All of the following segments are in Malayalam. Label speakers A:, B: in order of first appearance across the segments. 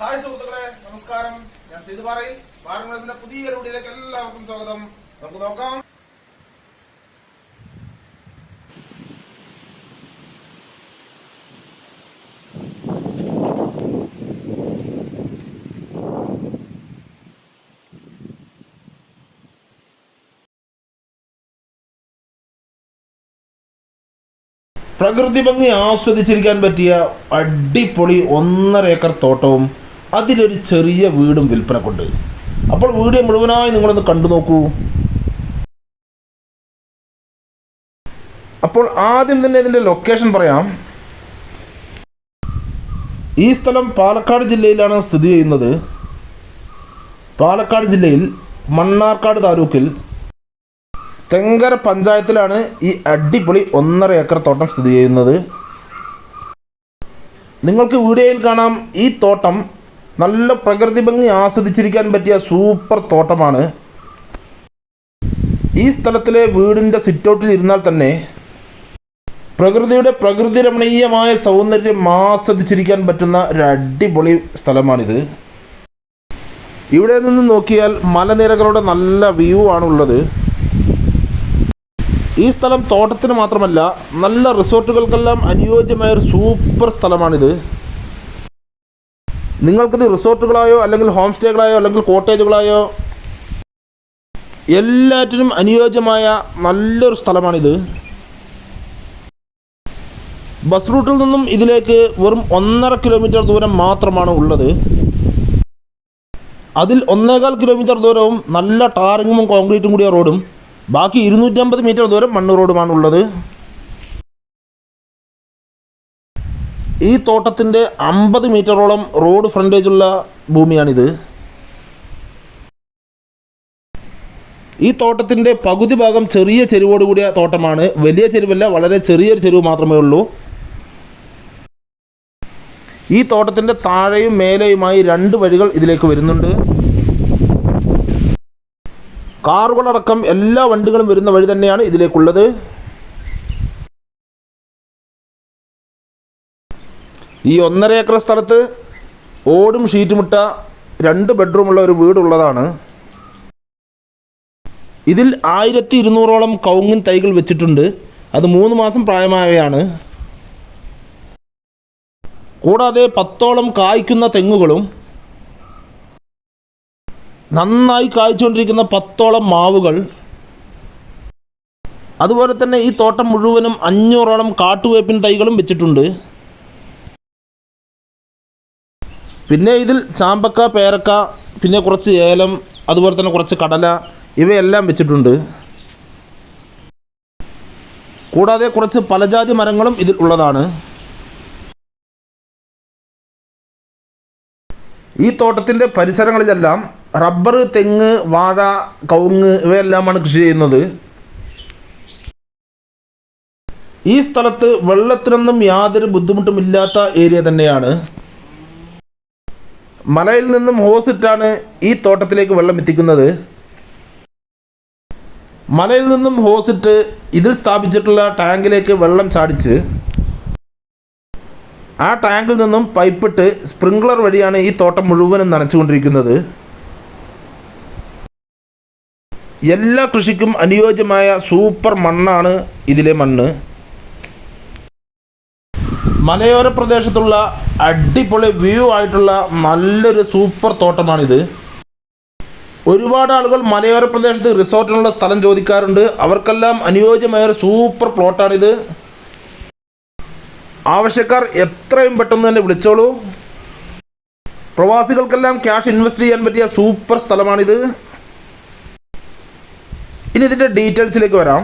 A: ഹായ് സുഹൃത്തുക്കളെ നമസ്കാരം. ഞാൻ സീതു പാറയിൽ. വാരങ്ങളസിന്റെ പുതിയ വീഡിയോയിലേക്ക് എല്ലാവർക്കും സ്വാഗതം. നമുക്ക് നോക്കാം.
B: പ്രകൃതി ഭംഗി ആസ്വദിച്ചിരിക്കാൻ പറ്റിയ അടിപൊളി ഒന്നര ഏക്കർ തോട്ടവും അതിലൊരു ചെറിയ വീടും വിൽപ്പനക്കുണ്ട്. അപ്പോൾ വീഡിയോ മുഴുവനായി നിങ്ങളൊന്ന് കണ്ടു നോക്കൂ. അപ്പോൾ ആദ്യം തന്നെ ഇതിന്റെ ലൊക്കേഷൻ പറയാം. ഈ സ്ഥലം പാലക്കാട് ജില്ലയിലാണ് സ്ഥിതി ചെയ്യുന്നത്. പാലക്കാട് ജില്ലയിൽ മണ്ണാർക്കാട് താലൂക്കിൽ തെങ്കര പഞ്ചായത്തിലാണ് ഈ അടിപൊളി ഒന്നര ഏക്കർ തോട്ടം സ്ഥിതി ചെയ്യുന്നത്. നിങ്ങൾക്ക് വീഡിയോയിൽ കാണാം ഈ തോട്ടം നല്ല പ്രകൃതി ഭംഗി ആസ്വദിച്ചിരിക്കാൻ പറ്റിയ സൂപ്പർ തോട്ടമാണ് ഈ സ്ഥലത്തിലെ വീടിന്റെ സിറ്റൗട്ടിൽ ഇരുന്നാൽ തന്നെ പ്രകൃതിയുടെ പ്രകൃതി രമണീയമായ സൗന്ദര്യം ആസ്വദിച്ചിരിക്കാൻ പറ്റുന്ന ഒരു അടിപൊളി സ്ഥലമാണിത്. ഇവിടെ നിന്ന് നോക്കിയാൽ മലനിരകളുടെ നല്ല വ്യൂ ആണുള്ളത്. ഈ സ്ഥലം തോട്ടത്തിന് മാത്രമല്ല നല്ല റിസോർട്ടുകൾക്കെല്ലാം അനുയോജ്യമായ ഒരു സൂപ്പർ സ്ഥലമാണിത്. നിങ്ങൾക്കിത് റിസോർട്ടുകളായോ അല്ലെങ്കിൽ ഹോം സ്റ്റേകളായോ അല്ലെങ്കിൽ കോട്ടേജുകളായോ എല്ലാറ്റിനും അനുയോജ്യമായ നല്ലൊരു സ്ഥലമാണിത്. ബസ് റൂട്ടിൽ നിന്നും ഇതിലേക്ക് വെറും ഒന്നര കിലോമീറ്റർ ദൂരം മാത്രമാണ് ഉള്ളത്. അതിൽ ഒന്നേകാൽ കിലോമീറ്റർ ദൂരവും നല്ല ടാറിങ്ങും കോൺക്രീറ്റും കൂടിയ റോഡും ബാക്കി ഇരുന്നൂറ്റമ്പത് മീറ്റർ ദൂരം മണ്ണ് റോഡുമാണ് ഉള്ളത് ഈ തോട്ടത്തിന്റെ അമ്പത് മീറ്ററോളം റോഡ് ഫ്രണ്ടേജുള്ള ഭൂമിയാണിത്. ഈ തോട്ടത്തിന്റെ പകുതി ഭാഗം ചെറിയ ചെരുവോട് കൂടിയ തോട്ടമാണ്. വലിയ ചെരുവല്ല വളരെ ചെറിയൊരു ചെരുവ് മാത്രമേ ഉള്ളൂ. ഈ തോട്ടത്തിന്റെ താഴെയും മേലെയുമായി രണ്ട് വഴികൾ ഇതിലേക്ക് വരുന്നുണ്ട്. കാറുകളടക്കം എല്ലാ വണ്ടികളും വരുന്ന വഴി തന്നെയാണ് ഇതിലേക്കുള്ളത്. ഈ ഒന്നര ഏക്കർ സ്ഥലത്ത് ഓടും ഷീറ്റുമിട്ട രണ്ട് ബെഡ്റൂമുള്ള ഒരു വീടുള്ളതാണ്. ഇതിൽ ആയിരത്തി ഇരുന്നൂറോളം കൗങ്ങിൻ തൈകൾ വെച്ചിട്ടുണ്ട്. അത് മൂന്ന് മാസം പ്രായമായവയാണ്. കൂടാതെ പത്തോളം കായ്ക്കുന്ന തെങ്ങുകളും നന്നായി കായ്ച്ചുകൊണ്ടിരിക്കുന്ന പത്തോളം മാവുകൾ അതുപോലെ തന്നെ ഈ തോട്ടം മുഴുവനും അഞ്ഞൂറോളം കാട്ടുവേപ്പിൻ തൈകളും വെച്ചിട്ടുണ്ട്. പിന്നെ ഇതിൽ ചാമ്പക്ക പേരക്ക പിന്നെ കുറച്ച് ഏലം അതുപോലെ തന്നെ കുറച്ച് കടല ഇവയെല്ലാം വെച്ചിട്ടുണ്ട്. കൂടാതെ കുറച്ച് പലജാതി മരങ്ങളും ഇതിൽ ഉള്ളതാണ്. ഈ തോട്ടത്തിന്റെ പരിസരങ്ങളിലെല്ലാം റബ്ബർ തെങ്ങ് വാഴ കവുങ്ങ് ഇവയെല്ലാമാണ് കൃഷി ചെയ്യുന്നത്. ഈ സ്ഥലത്ത് വെള്ളത്തിനൊന്നും യാതൊരു ബുദ്ധിമുട്ടുമില്ലാത്ത ഏരിയ തന്നെയാണ്. മലയിൽ നിന്നും ഹോസിട്ടാണ് ഈ തോട്ടത്തിലേക്ക് വെള്ളം എത്തിക്കുന്നത്. മലയിൽ നിന്നും ഹോസിട്ട് ഇതിൽ സ്ഥാപിച്ചിട്ടുള്ള ടാങ്കിലേക്ക് വെള്ളം ചാടിച്ച് ആ ടാങ്കിൽ നിന്നും പൈപ്പിട്ട് സ്പ്രിംഗ്ലർ വഴിയാണ് ഈ തോട്ടം മുഴുവനും നനച്ചുകൊണ്ടിരിക്കുന്നത്. എല്ലാ കൃഷിക്കും അനുയോജ്യമായ സൂപ്പർ മണ്ണാണ് ഇതിലെ മണ്ണ്. മലയോര പ്രദേശത്തുള്ള അടിപൊളി വ്യൂ ആയിട്ടുള്ള നല്ലൊരു സൂപ്പർ തോട്ടമാണിത്. ഒരുപാട് ആളുകൾ മലയോര പ്രദേശത്ത് റിസോർട്ടിനുള്ള സ്ഥലം ചോദിക്കാറുണ്ട്. അവർക്കെല്ലാം അനുയോജ്യമായ ഒരു സൂപ്പർ പ്ലോട്ടാണിത് ആവശ്യക്കാർ എത്രയും പെട്ടെന്ന് തന്നെ വിളിച്ചോളൂ. പ്രവാസികൾക്കെല്ലാം ക്യാഷ് ഇൻവെസ്റ്റ് ചെയ്യാൻ പറ്റിയ സൂപ്പർ സ്ഥലമാണിത്. ഇനി ഇതിന്റെ ഡീറ്റെയിൽസിലേക്ക് വരാം.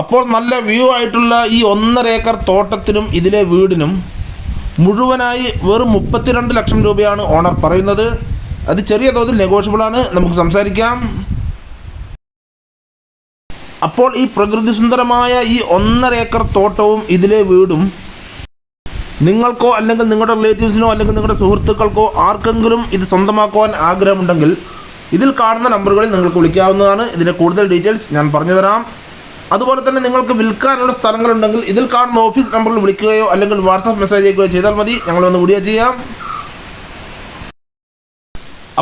B: അപ്പോൾ നല്ല വ്യൂ ആയിട്ടുള്ള ഈ ഒന്നര ഏക്കർ തോട്ടത്തിനും ഇതിലെ വീടിനും മുഴുവനായി വെറും മുപ്പത്തിരണ്ട് ലക്ഷം രൂപയാണ് ഓണർ പറയുന്നത്. അത് ചെറിയ തോതിൽ നെഗോഷ്യബിളാണ് നമുക്ക് സംസാരിക്കാം. അപ്പോൾ ഈ പ്രകൃതി സുന്ദരമായ ഈ ഒന്നര ഏക്കർ തോട്ടവും ഇതിലെ വീടും നിങ്ങൾക്കോ അല്ലെങ്കിൽ നിങ്ങളുടെ റിലേറ്റീവ്സിനോ അല്ലെങ്കിൽ നിങ്ങളുടെ സുഹൃത്തുക്കൾക്കോ ആർക്കെങ്കിലും ഇത് സ്വന്തമാക്കുവാൻ ആഗ്രഹമുണ്ടെങ്കിൽ ഇതിൽ കാണുന്ന നമ്പറുകളിൽ നിങ്ങൾക്ക് വിളിക്കാവുന്നതാണ്. ഇതിന്റെ കൂടുതൽ ഡീറ്റെയിൽസ് ഞാൻ പറഞ്ഞു തരാം അതുപോലെ തന്നെ നിങ്ങൾക്ക് വിൽക്കാനുള്ള സ്ഥലങ്ങളുണ്ടെങ്കിൽ ഇതിൽ കാണുന്ന ഓഫീസ് നമ്പറിൽ വിളിക്കുകയോ അല്ലെങ്കിൽ വാട്സാപ്പ് മെസ്സേജ് അയക്കുകയോ ചെയ്താൽ മതി. ഞങ്ങൾ വന്ന് വീഡിയോ ചെയ്യാം.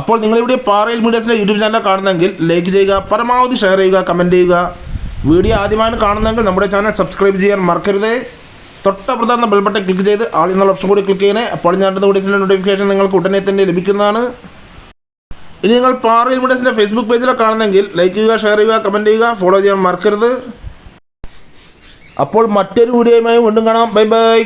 B: അപ്പോൾ നിങ്ങളിവിടെ പാറയിൽ മീഡിയസിന്റെ യൂട്യൂബ് ചാനൽ കാണുന്നെങ്കിൽ ലൈക്ക് ചെയ്യുക പരമാവധി ഷെയർ ചെയ്യുക കമന്റ് ചെയ്യുക. വീഡിയോ ആദ്യമായി കാണുന്നെങ്കിൽ നമ്മുടെ ചാനൽ സബ്സ്ക്രൈബ് ചെയ്യാൻ മറക്കരുത്. തൊട്ടപ്പുറത്തുന്ന ബെൽ ബട്ടൺ ക്ലിക്ക് ചെയ്ത് ആൾ എന്നുള്ള ഓപ്ഷൻ കൂടി ക്ലിക്ക് ചെയ്യണേ. അപ്പോൾ ഞാൻ വീഡിയോസിന്റെ നോട്ടിഫിക്കേഷൻ നിങ്ങൾക്ക് ഉടനെ തന്നെ ലഭിക്കുന്നതാണ്. ഇനി നിങ്ങൾ പാറയിൽ മീഡിയസിന്റെ ഫേസ്ബുക്ക് പേജിലൊക്കെ കാണുന്നെങ്കിൽ ലൈക്ക് ചെയ്യുക ഷെയർ ചെയ്യുക കമന്റ് ചെയ്യുക ഫോളോ ചെയ്യാൻ മറക്കരുത്. അപ്പോൾ മറ്റൊരു വീഡിയോയുമായി വീണ്ടും കാണാം. Bye bye